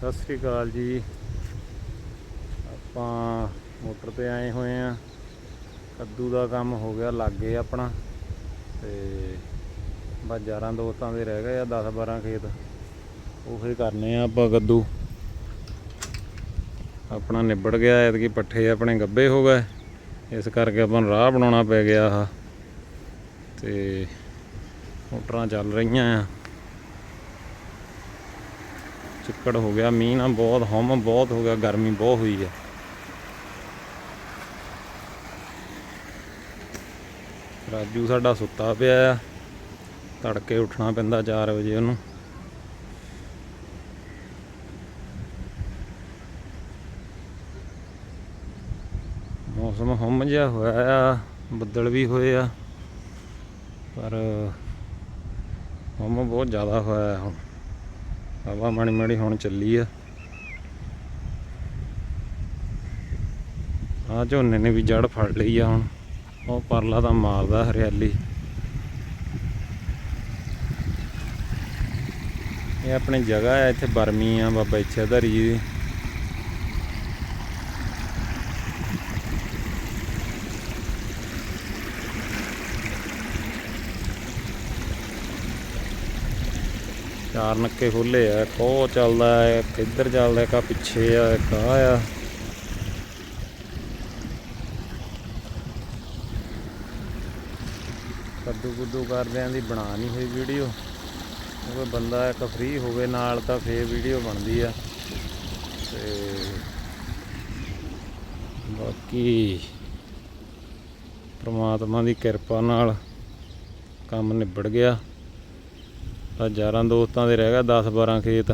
ਸਤਿ ਸ੍ਰੀ ਅਕਾਲ ਜੀ। ਆਪਾਂ ਮੋਟਰ ਤੇ ਆਏ ਹੋਏ ਆ। ਕੱਦੂ ਦਾ ਕੰਮ ਹੋ ਗਿਆ, ਲੱਗੇ ਆਪਣਾ। ਤੇ ਬਸ ਯਾਰਾਂ ਦੋਸਤਾਂ ਦੇ ਰਹਿ ਗਏ ਆ 10 12 ਖੇਤ। ਉਹੀ ਕਰਨੇ ਆ ਆਪਾਂ ਕੱਦੂ। ਆਪਣਾ ਨਿਬੜ ਗਿਆ, ਐਤਕੀ ਪੱਠੇ ਆਪਣੇ ਗੱਬੇ ਹੋ ਗਏ। ਇਸ ਕਰਕੇ ਆਪਾਂ ਨੂੰ ਰਾਹ ਬਣਾਉਣਾ ਪੈ ਗਿਆ ਆ ਤੇ ਮੋਟਰਾਂ ਚੱਲ ਰਹੀਆਂ ਆ। ਚਿੱਕੜ ਹੋ ਗਿਆ, ਮੀਂਹ ਨਾ ਬਹੁਤ ਹਮ ਬਹੁਤ ਹੋ ਗਿਆ, ਗਰਮੀ ਬਹੁਤ ਹੋਈ ਆ ਰਾਜੂ ਸਾਡਾ ਸੁੱਤਾ ਪਿਆ ਆ, ਤੜਕੇ ਉੱਠਣਾ ਪੈਂਦਾ 4 ਵਜੇ ਉਹਨੂੰ। ਮੌਸਮ ਹਮ ਜਿਹਾ ਹੋਇਆ ਆ, ਬੱਦਲ ਵੀ ਹੋਏ ਆ, ਪਰ ਹਮ ਬਹੁਤ ਜ਼ਿਆਦਾ ਹੋਇਆ ਹੁਣ। ਹਵਾ ਮਾੜੀ ਮਾੜੀ ਹੁਣ ਚੱਲੀ ਆ। ਆ ਝੋਨੇ ਨੇ ਵੀ ਜੜ ਫੜ ਲਈ ਆ ਹੁਣ। ਉਹ ਪਰਲਾ ਤਾਂ ਮਾਰਦਾ ਹਰਿਆਲੀ। ਇਹ ਆਪਣੀ ਜਗ੍ਹਾ ਹੈ ਇੱਥੇ ਬਰਮੀ ਆ, ਬਾਬਾ ਇੱਛਾਧਾਰੀ ਜੀ ਦੀ। ਚਾਰ ਨੱਕੇ ਖੁੱਲੇ ਆ, ਇੱਕ ਚੱਲਦਾ ਹੈ ਇੱਧਰ ਚੱਲਦਾ, ਇੱਕ ਪਿੱਛੇ ਆ, ਇੱਕ ਆ ਆ। ਕੱਦੂ ਕੁੱਦੂ ਕਰਦਿਆਂ ਦੀ ਬਣਾ ਨਹੀਂ ਹੋਈ ਵੀਡੀਓ। ਕੋਈ ਬੰਦਾ ਇੱਕ ਫ੍ਰੀ ਹੋਵੇ ਨਾਲ ਤਾਂ ਫੇਰ ਵੀਡੀਓ ਬਣਦੀ ਆ। ਤੇ ਬਾਕੀ ਪ੍ਰਮਾਤਮਾ ਦੀ ਕਿਰਪਾ ਨਾਲ ਕੰਮ ਨਿਬੜ ਗਿਆ। ਯਾਰਾਂ ਦੋਸਤਾਂ ਦੇ ਰਹਿ ਗਿਆ 10 12 ਖੇਤ।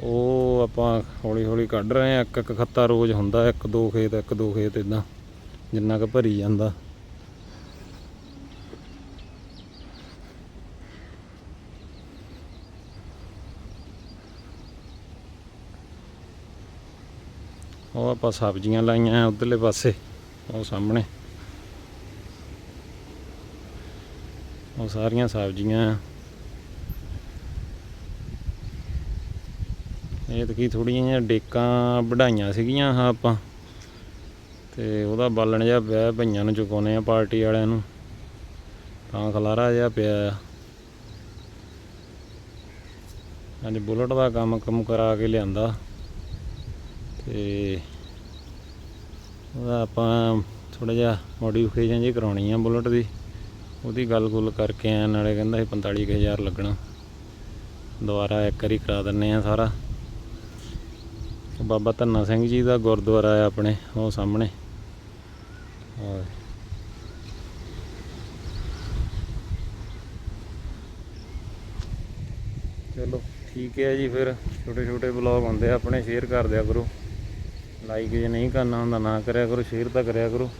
ਉਹ ਆਪਾਂ ਹੌਲੀ ਹੌਲੀ ਕੱਢ ਰਹੇ ਆ ਇੱਕ ਇੱਕ ਖੱਤਾ ਰੋਜ਼ ਹੁੰਦਾ, ਇੱਕ ਦੋ ਖੇਤ, ਇੱਕ ਦੋ ਖੇਤ ਇਦਾਂ ਜਿੰਨਾ ਕੁ ਭਰੀ ਜਾਂਦਾ। ਉਹ ਆਪਾਂ ਸਬਜ਼ੀਆਂ ਲਾਈਆਂ ਆ ਉਧਰਲੇ ਪਾਸੇ, ਉਹ ਸਾਹਮਣੇ। ਉਹ ਸਾਰੀਆਂ ਸਬਜ਼ੀਆਂ ਇਹ ਤਾਂ ਕੀ ਥੋੜੀਆਂ ਜਿਹੀਆਂ ਡੇਕਾਂ ਵਢਾਈਆਂ ਸੀਗੀਆਂ ਹਾਂ ਆਪਾਂ। ਤੇ ਉਹਦਾ ਬਾਲਣ ਜਿਹਾ ਪਿਆ, ਭਈਆਂ ਨੂੰ ਚੁਕਾਉਨੇ ਆ ਪਾਰਟੀ ਵਾਲਿਆਂ ਨੂੰ। ਤਾਂ ਖਲਾਰਾ ਜਿਹਾ ਪਿਆ ਆ। ਅੱਜ ਬੁਲਟ ਦਾ ਕੰਮ ਕੰਮ ਕਰਾ ਕੇ ਲਿਆਂਦਾ। ਤੇ ਉਹਦਾ ਆਪਾਂ ਥੋੜਾ ਜਿਹਾ ਮੋਡੀਫਿਕੇਸ਼ਨ ਜੀ ਕਰਾਉਣੀ ਆ ਬੁਲਟ ਦੀ। ਉਹਦੀ ਗੱਲ ਗੁੱਲ ਕਰਕੇ ਆਇਆ, ਨਾਲੇ ਕਹਿੰਦਾ ਸੀ 45000 ਲੱਗਣਾ। ਦੁਬਾਰਾ ਇੱਕ ਵਾਰੀ ਕਰਾ ਦਿੰਨੇ ਆ ਸਾਰਾ। ਬਾਬਾ ਧੰਨਾ ਸਿੰਘ ਜੀ ਦਾ ਗੁਰਦੁਆਰਾ ਹੈ ਆਪਣੇ, ਉਹ ਸਾਹਮਣੇ। ਚਲੋ, ਠੀਕ ਹੈ ਜੀ ਫਿਰ। ਛੋਟੇ ਛੋਟੇ ਬਲੌਗ ਹੁੰਦੇ ਆ, ਆਪਣੇ ਸ਼ੇਅਰ ਕਰ ਦਿਆ ਕਰੋ। ਲਾਈਕ ਜੇ ਨਹੀਂ ਕਰਨਾ ਹੁੰਦਾ, ਨਾ ਕਰਿਆ ਕਰੋ, ਸ਼ੇਅਰ ਤਾਂ ਕਰਿਆ ਕਰੋ।